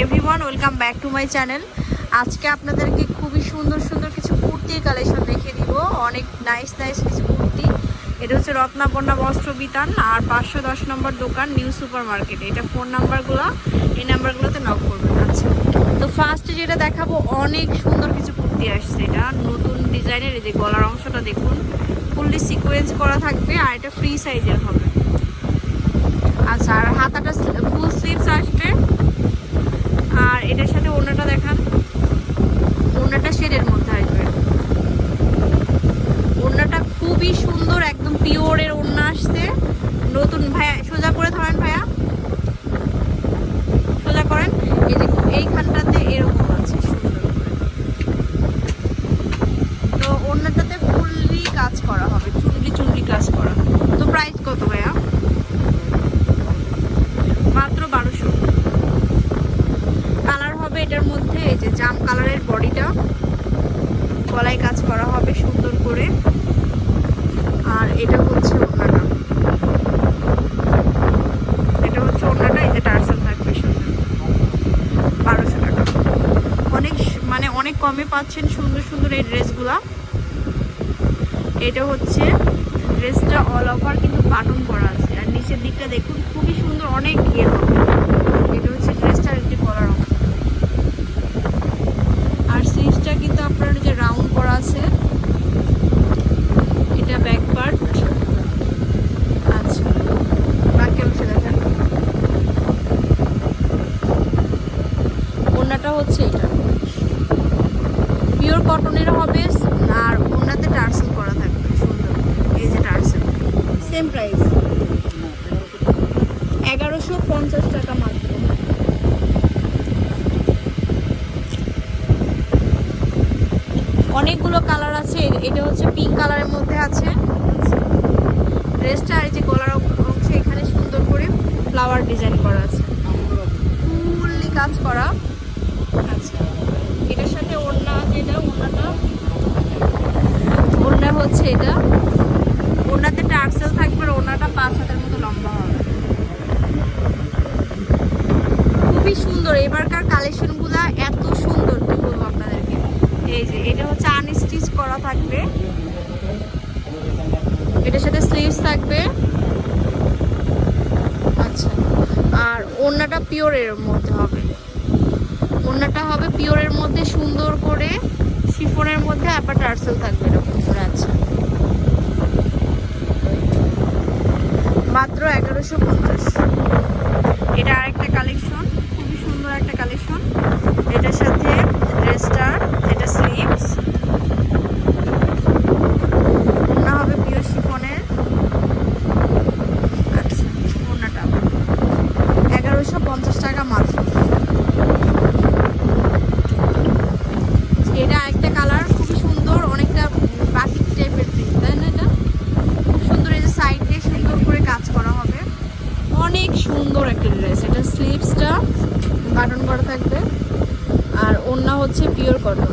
Everyone welcome back to my channel আজকে আপনাদেরকে খুবই সুন্দর সুন্দর কিছু কুর্তির কালেকশন দেখিয়ে দিব। অনেক নাইস নাইস কিছু কুর্তি। এটা হচ্ছে রত্নাপন্না বস্ত্র বিতান আর পাঁচশো দশ নম্বর দোকান নিউ সুপার মার্কেটে এটা ফোন নাম্বারগুলো এই নাম্বারগুলোতে নক করবেন। আচ্ছা। তো ফার্স্টে যেটা দেখাবো, অনেক সুন্দর কিছু কুর্তি আসছে এটা। নতুন ডিজাইনের এই যে গলার অংশটা দেখুন। ফুললি সিকোয়েন্স করা থাকবে আর এটা ফ্রি সাইজের হবে। আচ্ছা আর হাতাটা ফুল স্লিভস আসবে আর এটার সাথে ওড়নাটা দেখান ওড়নাটা শেডের মধ্যে আসবে ওড়নাটা খুবই সুন্দর একদম পিওরের ওড়না আসছে নতুন ভাইয়া সোজা করে ধরেন ভাইয়া সোজা করেন এই যে এইখানটাতে এরকম আছে সুন্দর করে তো ওড়নাটাতে ফুললি কাজ করা হবে চুনরি চুনরি কাজ করা তো প্রাইস কত ভাইয়া মাত্র বারোশো কালার হবে এটার মধ্যে এই যে জাম কালারের বডিটা গলায় কাজ করা হবে সুন্দর করে। আর এটা হচ্ছে ওড়নাটা। এটা হচ্ছে ওড়নাটা, এই যে টার্সেল থাকবে সুন্দর বারোশো টাকা। অনেক মানে অনেক কমে পাচ্ছেন সুন্দর সুন্দর এই ড্রেসগুলা। এটা হচ্ছে ড্রেসটা অল ওভার কিন্তু বাটন করা আছে। আর নিচের দিকটা দেখুন, খুবই সুন্দর, অনেক ইয়ে এটা হচ্ছে ড্রেসটার একটি কলার স্লিভসটা কিন্তু আপনার যে রাউন্ড করা আছে। এটা ব্যাক পার্ট আচ্ছা। বাকি অংশ দেখেন ওড়নাটা হচ্ছে এটা। পিওর কটনের হবে আর ওড়নাতে টার্সেল করা থাকবে। সুন্দর। এই যে টার্সেল। সেম প্রাইস এগারোশো পঞ্চাশ টাকা মাত্র। অনেকগুলো কালার আছে এটা হচ্ছে পিঙ্ক কালারের মধ্যে আছে। ড্রেসটা আর যে গলার অংশে এখানে সুন্দর করে ফ্লাওয়ার ডিজাইন করা আছে। ফুললি কাজ করা। আচ্ছা এটার সাথে ওড়না যেটা ওড়নাটা? ওড়না হচ্ছে এটা। ওড়নাতে টার্সেল থাকবে ওড়নাটা পাঁচ হাতের মতো লম্বা হবে খুবই সুন্দর এবারকার কালেকশনগুলো এত সুন্দর কি বলব আপনাদেরকে এই যে এটা হচ্ছে আনস্টিচ করা থাকবে। এটার সাথে স্লিভস থাকবে। আচ্ছা। আর ওড়নাটা পিওরের মধ্যে হবে। ওড়নাটা হবে পিওরের মধ্যে, সুন্দর করে শিফনের মধ্যে, আবার টার্সেল থাকবে এরকম আচ্ছা। মাত্র এগারোশো পঞ্চাশ। এটা আরেকটা কালেকশন খুবই সুন্দর একটা কালেকশন এটার সাথে ড্রেসটার এটা স্লিভস ওড়না হবে পিওর শিফনের আচ্ছা ওড়নাটা এগারোশো পঞ্চাশ টাকা মাত্র এটা একটা কালার, খুবই সুন্দর, অনেকটা বাটিক টাইপের প্রিন্ট তাই না এটা? খুব সুন্দর এই যে সাইডে সুন্দর করে কাজ করা হবে। অনেক সুন্দর একটা ড্রেস এটা স্লিভসটা বাটন করা থাকবে, আর ওড়না হচ্ছে পিওর কটন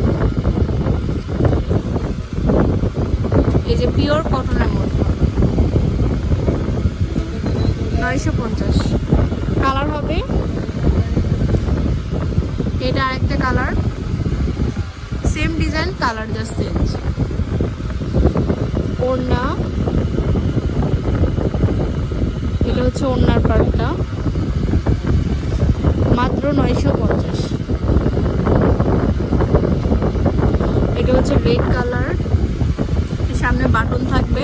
এই যে পিওর কটনের মধ্যে। নয়শো পঞ্চাশ। কালার হবে। এটা আরেকটা colour same design colour just change ওড়না এটা হচ্ছে ওড়নার পার্টটা মাত্র নয়শো পঞ্চাশ। এটা হচ্ছে রেড কালার সামনে বাটন থাকবে।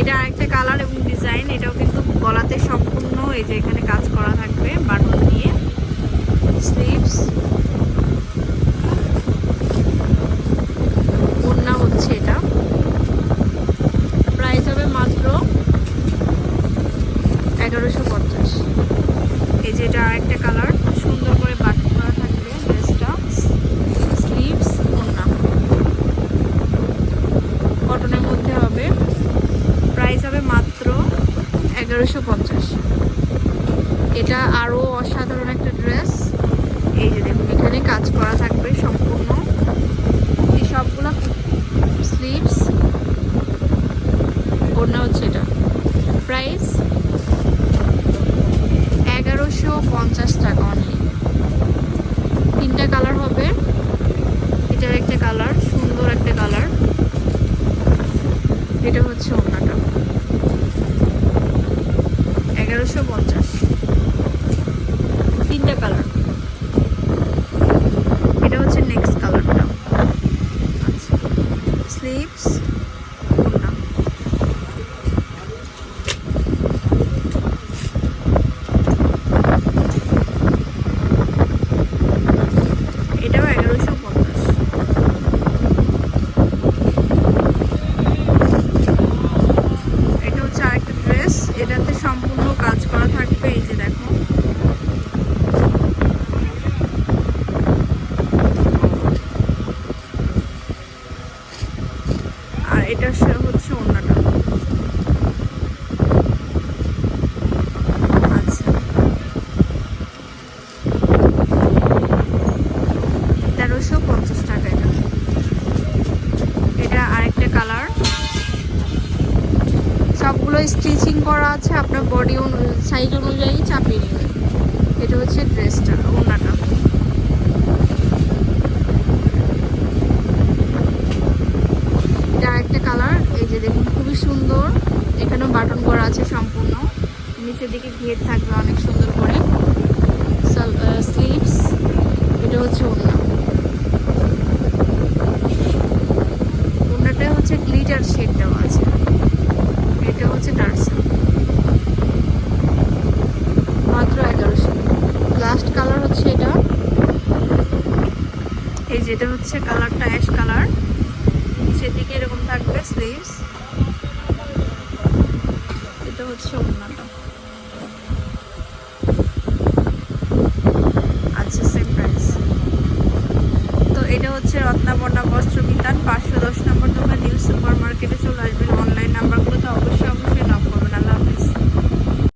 এটা আরেকটা কালার এবং ডিজাইন এটাও কিন্তু গলাতে সম্পূর্ণ এই যে এখানে কাজ করা থাকবে, বাটন দিয়ে। স্লিভস হচ্ছে এটা। প্রাইস হবে মাত্র এগারোশো পঞ্চাশ। এই যে এটা আরেকটা কালার সুন্দর করে বাটন করা থাকবে ড্রেসটা স্লিভস ওড়না কটনের মধ্যে হবে প্রাইস হবে মাত্র এগারোশো পঞ্চাশ এটা আরও অসাধারণ একটা ড্রেস এই যে দেখুন, এখানে কাজ করা থাকবে সম্পূর্ণ। এই সবগুলো স্লিভস ওড়না হচ্ছে এটা। প্রাইস এগারোশো পঞ্চাশ টাকা অনলি তিনটা কালার হবে। এটার একটা কালার সুন্দর একটা কালার এটা হচ্ছে ওড়নাটা এগারোশো পঞ্চাশ তিনটা কালার এটা হচ্ছে নেক্সট কালারটা আচ্ছা স্লিভস ওড়না এটাও এগারোশো পঞ্চাশ এটা হচ্ছে আরেকটা ড্রেস এটাতে সম্পূর্ণ কাজ করা থাকবে এই যে দেখো আর এটা হচ্ছে অন্যটা। আচ্ছা। তেরোশো পঞ্চাশ টাকা এটা। এটা আরেকটা কালার। সবগুলো স্টিচিং করা আছে, আপনার বডি সাইজ অনুযায়ী চাপিয়ে নেবেন। এটা হচ্ছে ড্রেসটা, ওড়নাটা এটা আরেকটা কালার এই যে দেখুন, খুবই সুন্দর। এখানেও বাটন করা আছে সম্পূর্ণ। নিচের দিকে ঘিয়ে থাকবে অনেক সুন্দর করে। স্লিভস এটা হচ্ছে ওড়না। ওড়নাটা হচ্ছে গ্লিটার শেড দেওয়া আছে। এটা হচ্ছে টার্সেল মাত্র এগারোশো। লাস্ট কালার হচ্ছে এটা। এই যেটা হচ্ছে কালারটা অ্যাশ কালার সেদিকে এরকম থাকবে স্লিভস 去了吗？